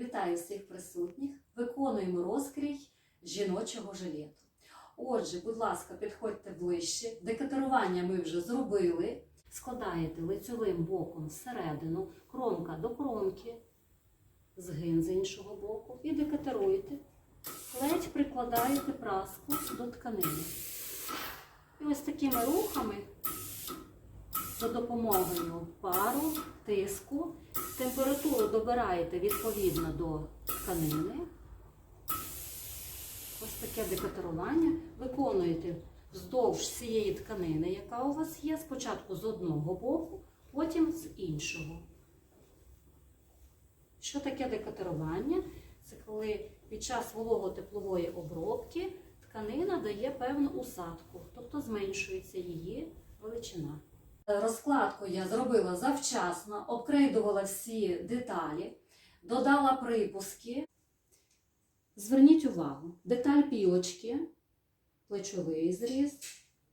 Вітаю всіх присутніх. Виконуємо розкрій жіночого жилету. Отже, будь ласка, підходьте ближче. Декаторування ми вже зробили. Складаєте лицьовим боком всередину, кромка до кромки, згин з іншого боку і декаторуєте. Ледь прикладаєте праску до тканини. І ось такими рухами за допомогою пару, тиску, температуру добираєте відповідно до тканини. Ось таке декаторування. Виконуєте вздовж всієї тканини, яка у вас є, спочатку з одного боку, потім з іншого. Що таке декаторування? Це коли під час вологотеплової обробки тканина дає певну усадку, тобто зменшується її величина. Розкладку я зробила завчасно, обкрейдувала всі деталі, додала припуски. Зверніть увагу, деталь пілочки, плечовий зріз,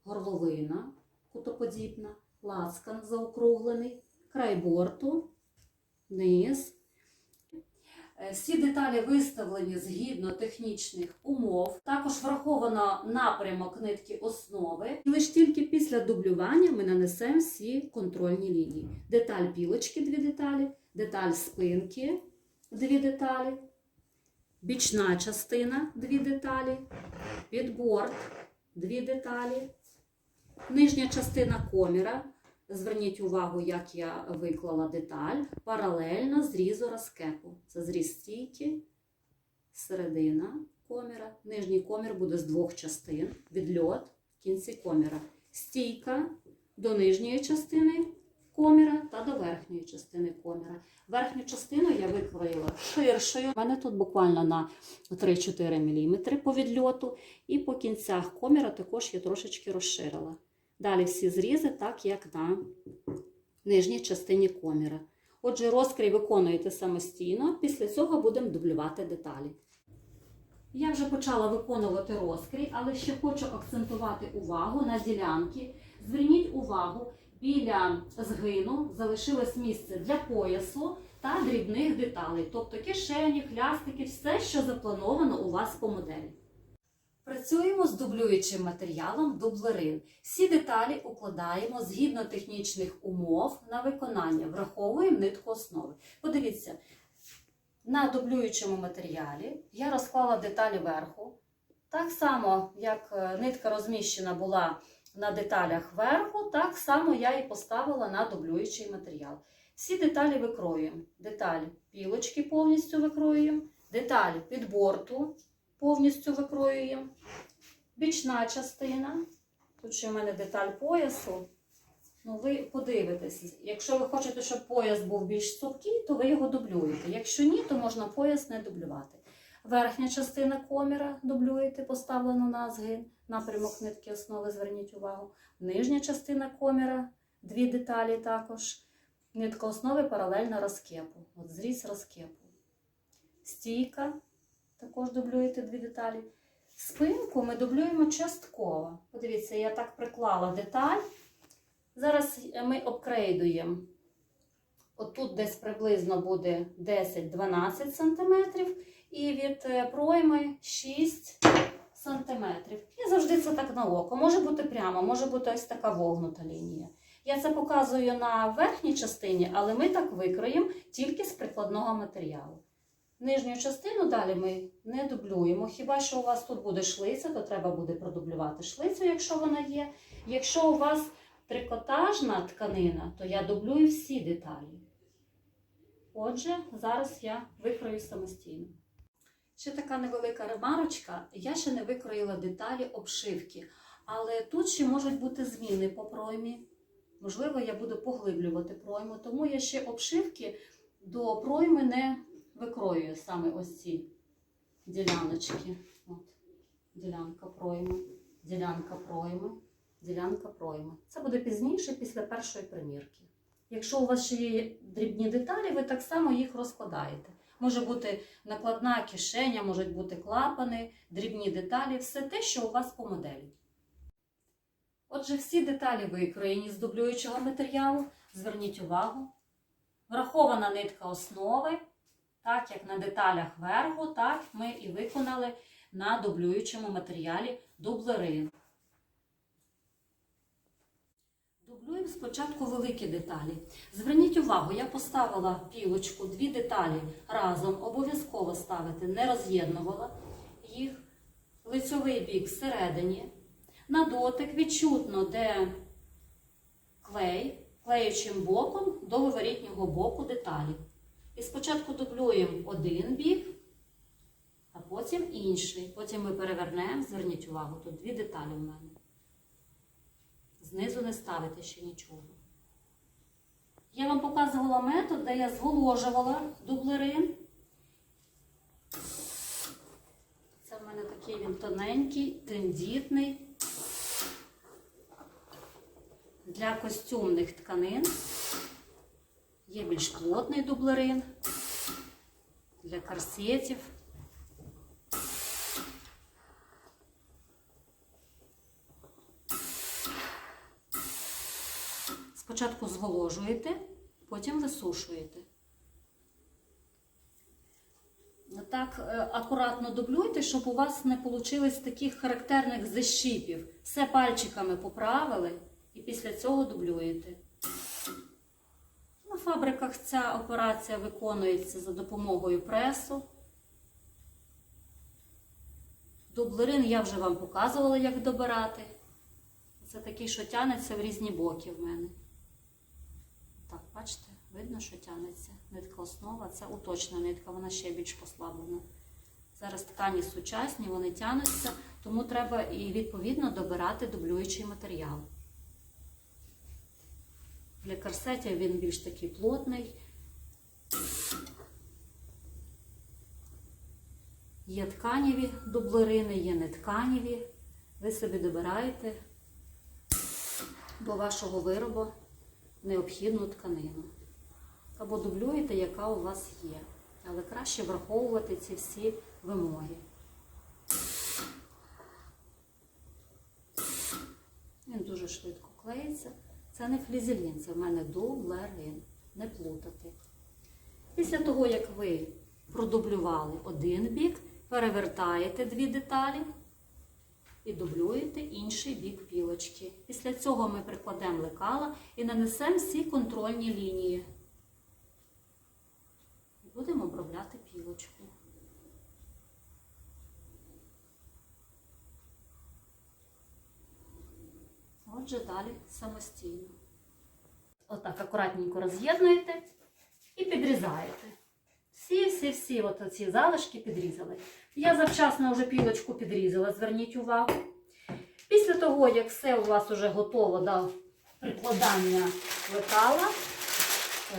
горловина кутоподібна, лацкан заокруглений, край борту, низ. Всі деталі виставлені згідно технічних умов. Також враховано напрямок нитки основи. І лише тільки після дублювання ми нанесемо всі контрольні лінії. Деталь пілочки дві деталі, деталь спинки дві деталі, бічна частина дві деталі, підборд дві деталі, нижня частина коміра. Зверніть увагу, як я виклала деталь паралельно зрізу розкепу. Це зріз стійки, середина коміра. Нижній комір буде з двох частин, відльот в кінці коміра. Стійка до нижньої частини коміра та до верхньої частини коміра. Верхню частину я викроїла ширшою. У мене тут буквально на 3-4 мм по відльоту, і по кінцях коміра також я трошечки розширила. Далі всі зрізи, так як на нижній частині коміра. Отже, розкрій виконуєте самостійно, після цього будемо дублювати деталі. Я вже почала виконувати розкрій, але ще хочу акцентувати увагу на ділянки. Зверніть увагу, біля згину залишилось місце для поясу та дрібних деталей, тобто кишені, хлястики, все, що заплановано у вас по моделі. Працюємо з дублюючим матеріалом дублерин. Всі деталі укладаємо згідно технічних умов на виконання, враховуємо нитку основи. Подивіться, на дублюючому матеріалі я розклала деталі верху. Так само, як е, нитка розміщена була на деталях верху, так само я і поставила на дублюючий матеріал. Всі деталі викроюємо. Деталь пілочки повністю викроюємо, деталь підборту повністю викроюємо. Бічна частина. Тут ще в мене деталь поясу. Ну, ви подивитесь, якщо ви хочете, щоб пояс був більш цупкий, то ви його дублюєте. Якщо ні, то можна пояс не дублювати. Верхня частина коміра дублюєте, поставлено на згин, напрямок нитки основи, зверніть увагу. Нижня частина коміра, дві деталі також. Нитка основи паралельно розкепу. От зріз розкепу. Стійка, також дублюєте дві деталі. Спинку ми дублюємо частково. Подивіться, я так приклала деталь. Зараз ми обкрейдуємо. Отут десь приблизно буде 10-12 см, і від е, пройми 6 см. І завжди це так на око. Може бути прямо, може бути ось така вогнута лінія. Я це показую на верхній частині, але ми так викроїмо тільки з прикладного матеріалу. Нижню частину далі ми не дублюємо. Хіба що у вас тут буде шлиця, то треба буде продублювати шлицю, якщо вона є. Якщо у вас трикотажна тканина, то я дублюю всі деталі. Отже, зараз я викрою самостійно. Ще така невелика ремарочка. Я ще не викроїла деталі обшивки, але тут ще можуть бути зміни по проймі. Можливо, я буду поглиблювати пройму, тому я ще обшивки до пройми не викроюю саме ось ці діляночки. От, ділянка пройми, ділянка пройми, ділянка пройми. Це буде пізніше, після першої примірки. Якщо у вас ще є дрібні деталі, ви так само їх розкладаєте. Може бути накладна кишеня, можуть бути клапани, дрібні деталі, все те, що у вас по моделі. Отже, всі деталі викроєні з дублюючого матеріалу. Зверніть увагу. Врахована нитка основи, Так як на деталях верху, так ми і виконали на дублюючому матеріалі дублерин. Дублюємо спочатку великі деталі. Зверніть увагу, я поставила пілочку, дві деталі разом, обов'язково ставити, не роз'єднувала їх. Лицьовий бік всередині. На дотик відчутно, де клей, клеючим боком до виворітнього боку деталі. І спочатку дублюємо один бік, а потім інший. Потім ми перевернемо, зверніть увагу, тут дві деталі у мене. Знизу не ставити ще нічого. Я вам показувала метод, де я зголожувала дублерин. Це в мене такий він тоненький, тендітний. Для костюмних тканин є більш плотний дублерин. Для корсетів. Спочатку зволожуєте, потім висушуєте. Так е, акуратно дублюйте, щоб у вас не вийшло таких характерних защіпів. Все пальчиками поправили і після цього дублюєте. Фабриках ця операція виконується за допомогою пресу. Дублерин я вже вам показувала, як добирати. Це такий, що тянеться в різні боки в мене. Так, бачите, видно, що тянеться. Нитка основа, це уточна нитка, вона ще більш послаблена. Зараз ткані сучасні, вони тянуться, тому треба і відповідно добирати дублюючий матеріал. Для корсетів він більш такий плотний. Є тканіві дублерини, є нетканіві. Ви собі добираєте до вашого виробу необхідну тканину. Або дублюєте, яка у вас є. Але краще враховувати ці всі вимоги. Він дуже швидко клеїться. Це не флізелін, це в мене дублерин. Не плутати. Після того, як ви продублювали один бік, перевертаєте дві деталі і дублюєте інший бік пілочки. Після цього ми прикладемо лекала і нанесемо всі контрольні лінії. Будемо обробляти пілочку. Отже, далі самостійно. Отак акуратненько роз'єднуєте і підрізаєте. Всі-всі-всі ці залишки підрізали. Я завчасно вже пілочку підрізала, зверніть увагу. Після того, як все у вас вже готово до прикладання лекала,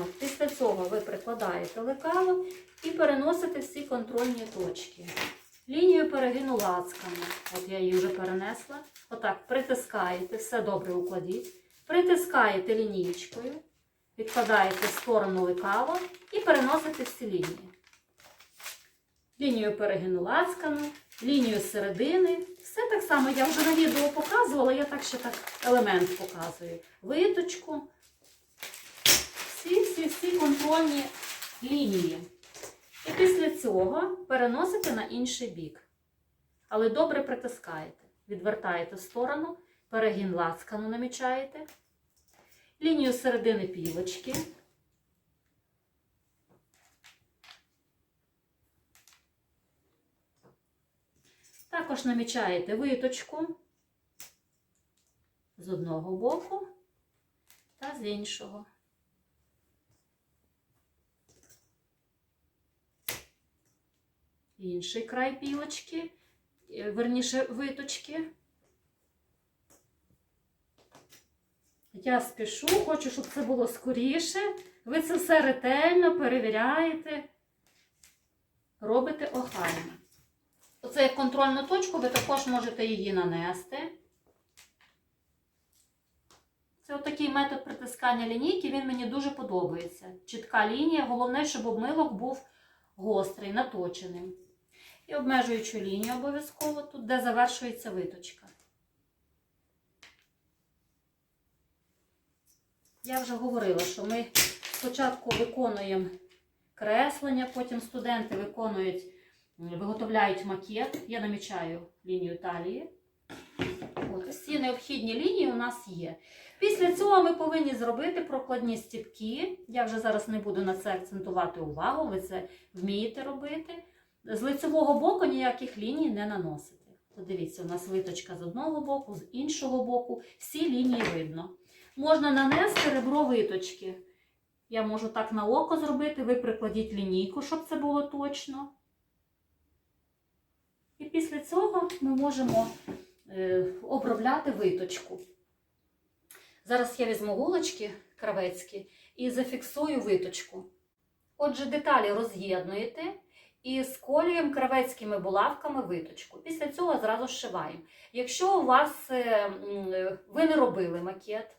от, після цього ви прикладаєте лекало і переносите всі контрольні точки. Лінію перегину лацками. От я її вже перенесла. Отак, притискаєте, все добре укладіть. Притискаєте лінієчкою, відкладаєте в сторону лекало і переносите всі лінії. Лінію перегину лацкану, лінію середини. Все так само я вже на відео показувала, я так ще так елемент показую. Виточку. Всі-всі-всі контрольні лінії. І після цього переносите на інший бік. Але добре притискаєте. Відвертаєте сторону, перегін лацкану намічаєте. Лінію середини пілочки. Також намічаєте виточку з одного боку та з іншого. Інший край пілочки, е, верніше виточки. Я спішу, хочу, щоб це було скоріше. Ви це все ретельно перевіряєте, робите охайно. Оце як контрольну точку, ви також можете її нанести. Це отакий метод притискання лінійки, він мені дуже подобається. Чітка лінія, головне, щоб обмилок був гострий, наточеним. І обмежуючу лінію обов'язково тут, де завершується виточка. Я вже говорила, що ми спочатку виконуємо креслення. Потім студенти виконують, виготовляють макет. Я намічаю лінію талії. От, всі необхідні лінії у нас є. Після цього ми повинні зробити прокладні стіпки. Я вже зараз не буду на це акцентувати увагу, ви це вмієте робити. З лицевого боку ніяких ліній не наносите. То дивіться, у нас виточка з одного боку, з іншого боку. Всі лінії видно. Можна нанести ребро виточки. Я можу так на око зробити, ви прикладіть лінійку, щоб це було точно. І після цього ми можемо е, обробляти виточку. Зараз я візьму голочки кравецькі і зафіксую виточку. Отже, деталі роз'єднуєте і сколюємо кравецькими булавками виточку. Після цього зразу зшиваємо. Якщо у вас е, ви не робили макет,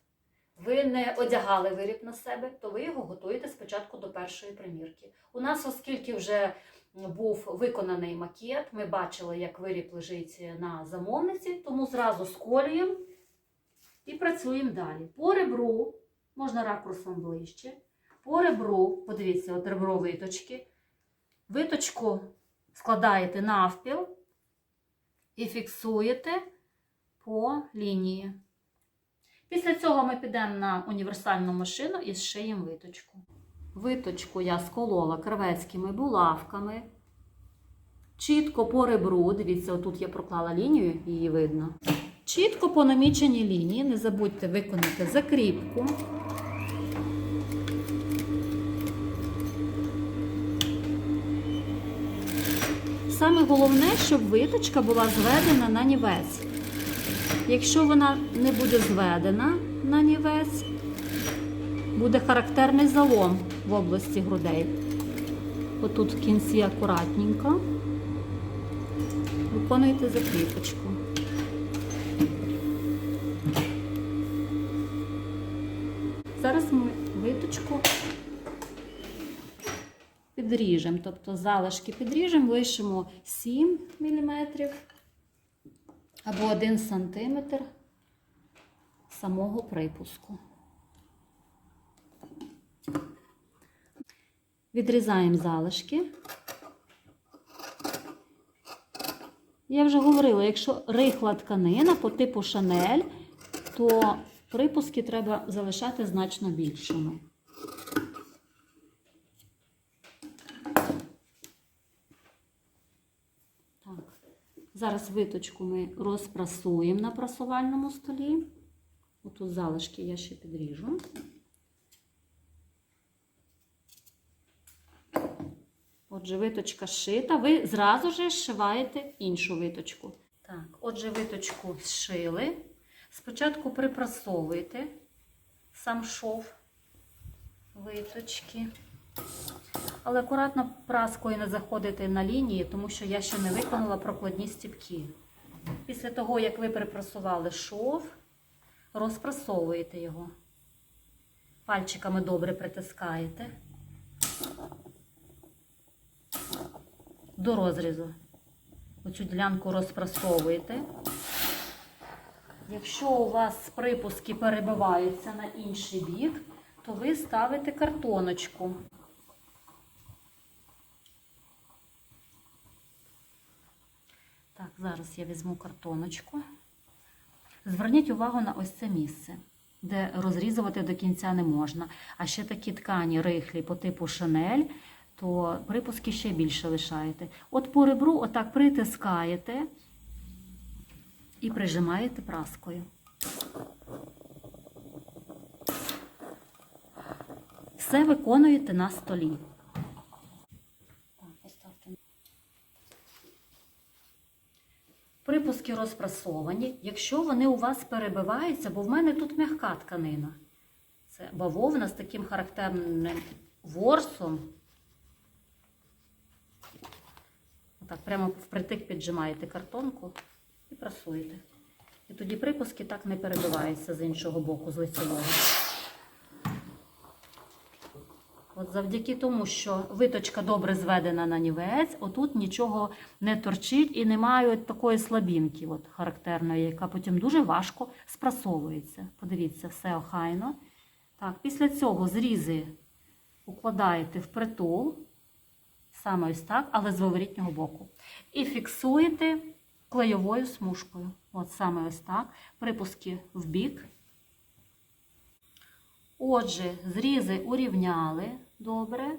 ви не одягали виріб на себе, то ви його готуєте спочатку до першої примірки. У нас, оскільки вже був виконаний макет, ми бачили, як виріб лежить на замовниці, тому зразу сколюємо і працюємо далі. По ребру, можна ракурсом ближче, по ребру, подивіться, от ребро виточки. Виточку складаєте навпіл і фіксуєте по лінії. Після цього ми підемо на універсальну машину і зшиємо виточку. Виточку я сколола кравецькими булавками. Чітко по ребру, дивіться, отут я проклала лінію, її видно. Чітко по наміченій лінії, не забудьте виконати закріпку. Саме головне, щоб виточка була зведена на нівець. Якщо вона не буде зведена на нівець, буде характерний залом в області грудей. Отут в кінці акуратненько. Виконуйте закріпочку. Зараз ми виточку підріжемо, тобто залишки підріжемо, лишимо 7 мм або 1 см самого припуску. Відрізаємо залишки. Я вже говорила, якщо рихла тканина по типу шанель, то припуски треба залишати значно більшими. Так. Зараз виточку ми розпрасуємо на прасувальному столі. Отут залишки я ще підріжу. Отже, виточка зшита. Ви зразу ж зшиваєте іншу виточку. Так, отже, виточку зшили. Спочатку припрасовуєте сам шов виточки. Але акуратно праскою не заходити на лінії, тому що я ще не виконала прокладні стіпки. Після того, як ви припрасували шов, розпрасовуєте його. Пальчиками добре притискаєте до розрізу. Оцю ділянку розпрасовуєте. Якщо у вас припуски перебиваються на інший бік, то ви ставите картоночку. Так, зараз я візьму картоночку. Зверніть увагу на ось це місце, де розрізувати до кінця не можна. А ще такі ткані рихлі по типу шанель, то припуски ще більше лишаєте. От по ребру отак притискаєте і прижимаєте праскою. Все виконуєте на столі. Так, поставте. Припуски розпрасовані. Якщо вони у вас перебиваються, бо в мене тут м'яка тканина. Це бавовна з таким характерним ворсом. Отак, прямо впритик піджимаєте картонку і прасуєте. І тоді припуски так не перебиваються з іншого боку, з лицевого. От завдяки тому, що виточка добре зведена на нівець, отут нічого не торчить і немає такої слабінки от, характерної, яка потім дуже важко спрасовується. Подивіться, все охайно. Так, після цього зрізи укладаєте в притул Саме ось так, але з виворітнього боку. І фіксуєте клейовою смужкою. От саме ось так. Припуски в бік. Отже, зрізи урівняли добре.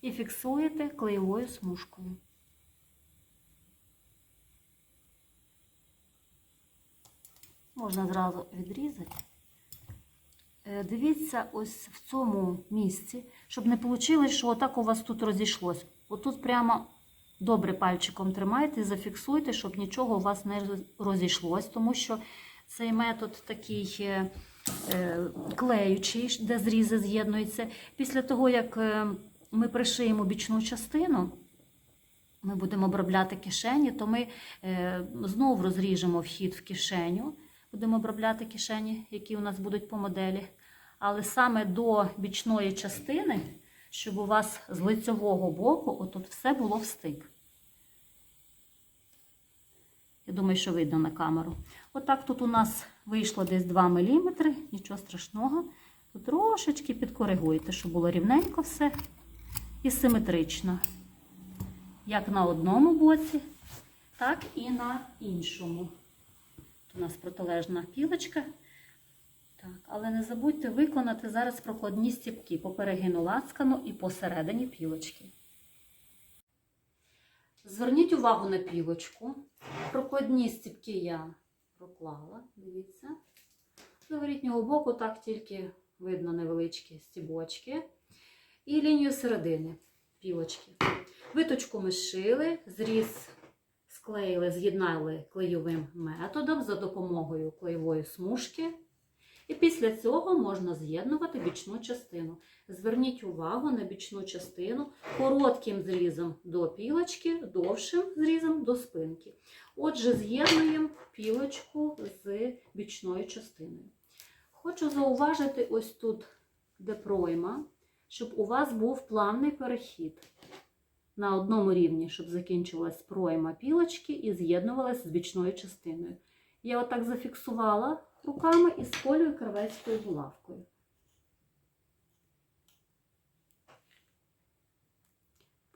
І фіксуєте клеєвою смужкою. Можна зразу відрізати. Е, Дивіться ось в цьому місці, щоб не вийшло, що отак у вас тут розійшлось. Отут прямо добре пальчиком тримайте зафіксуйте, щоб нічого у вас не роз- розійшлось, тому що цей метод такий е, клеючий, де зрізи з'єднуються. Після того, як е, ми пришиємо бічну частину, ми будемо обробляти кишені, то ми е, знову розріжемо вхід в кишеню. Будемо обробляти кишені, які у нас будуть по моделі. Але саме до бічної частини, щоб у вас з лицьового боку отут все було в стик. Я думаю, що видно на камеру. Отак тут у нас вийшло десь 2 мм, нічого страшного. Тут трошечки підкоригуйте, щоб було рівненько все і симетрично. Як на одному боці, так і на іншому. Тут у нас протилежна пілочка. Так, але не забудьте виконати зараз прокладні стіпки по перегину лацкану і посередині пілочки. Зверніть увагу на пілочку. Прокладні стіпки я проклала, дивіться. З виворітнього боку так тільки видно невеличкі стібочки. І лінію середини пілочки. Виточку ми шили, зріз склеїли, з'єднали клейовим методом за допомогою клеєвої смужки. І після цього можна з'єднувати бічну частину. Зверніть увагу на бічну частину коротким зрізом до пілочки, довшим зрізом до спинки. Отже, з'єднуємо пілочку з бічною частиною. Хочу зауважити ось тут, де пройма, щоб у вас був плавний перехід на одному рівні, щоб закінчилась пройма пілочки і з'єднувалась з бічною частиною. Я отак зафіксувала руками і сколюю кравецькою булавкою.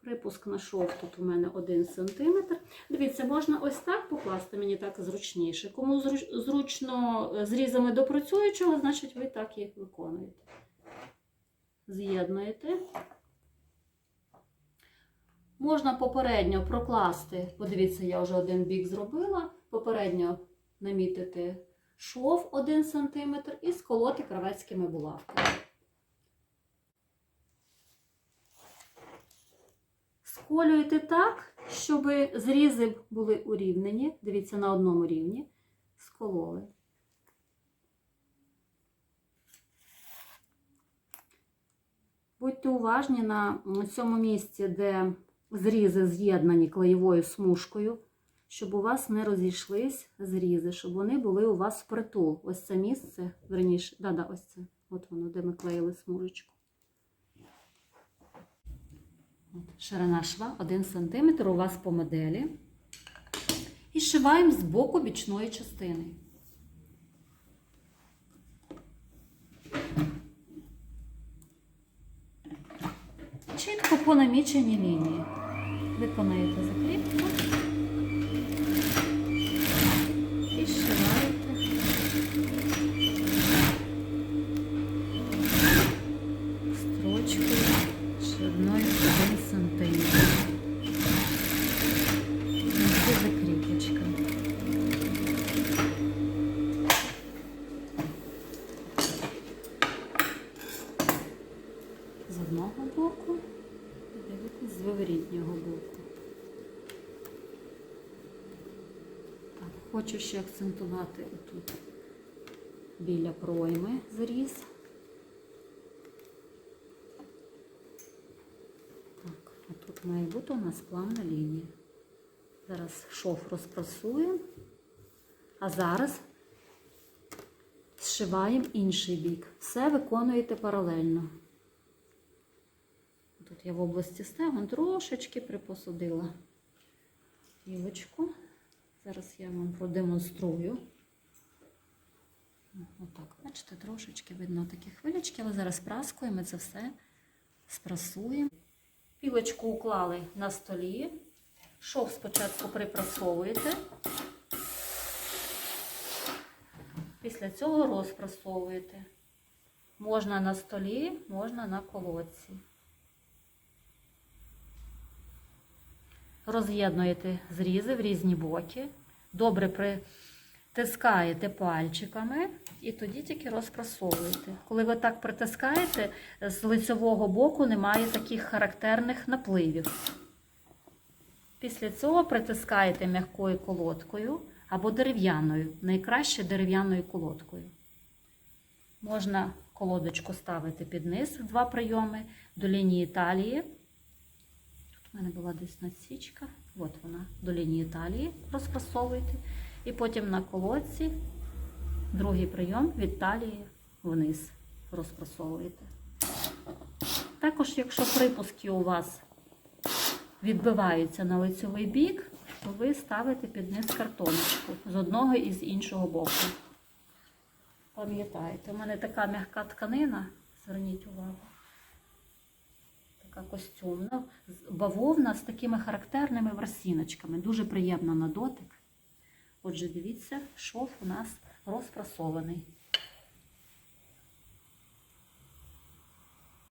Припуск на шов тут у мене 1 см. Дивіться, можна ось так покласти, мені так зручніше. Кому зручно е, зрізами до працюючого, значить ви так і виконуєте. З'єднуєте. Можна попередньо прокласти, подивіться, я вже один бік зробила, попередньо намітити шов 1 см і сколоти кравецькими булавками. Сколюєте так, щоб зрізи були урівнені. Дивіться, на одному рівні. Скололи. Будьте уважні на цьому місці, де зрізи з'єднані клеєвою смужкою, щоб у вас не розійшлись зрізи, щоб вони були у вас впритул. Ось це місце, верніше, да-да, ось це. От воно, де ми клеїли смужечку. Ширина шва 1 см у вас по моделі. І зшиваємо з боку бічної частини. Чітко по наміченій лінії. Виконаєте закріпку хочу ще акцентувати тут біля пройми зріз. Так, а тут має бути у нас плавна лінія. Зараз шов розпрасуємо, а зараз зшиваємо інший бік. Все виконуєте паралельно. Тут я в області стегон трошечки припосудила пілочку. Зараз я вам продемонструю. Отак, бачите, трошечки видно такі хвилячки, але зараз праскуємо це все, спрасуємо. Пілочку уклали на столі. Шов спочатку припрасовуєте. Після цього розпрасовуєте. Можна на столі, можна на колодці. Роз'єднуєте зрізи в різні боки. Добре притискаєте пальчиками і тоді тільки розпрасовуєте. Коли ви так притискаєте, з лицьового боку немає таких характерних напливів. Після цього притискаєте м'якою колодкою або дерев'яною, найкраще дерев'яною колодкою. Можна колодочку ставити під низ два прийоми до лінії талії. У мене була десь надсічка. От вона, до лінії талії розпрасовуєте. І потім на колодці другий прийом від талії вниз розпрасовуєте. Також, якщо припуски у вас відбиваються на лицьовий бік, то ви ставите під низ картоночку з одного і з іншого боку. Пам'ятаєте, у мене така м'яка тканина, зверніть увагу. Така костюмна, бавовна з такими характерними ворсіночками. Дуже приємна на дотик. Отже, дивіться, шов у нас розпрасований.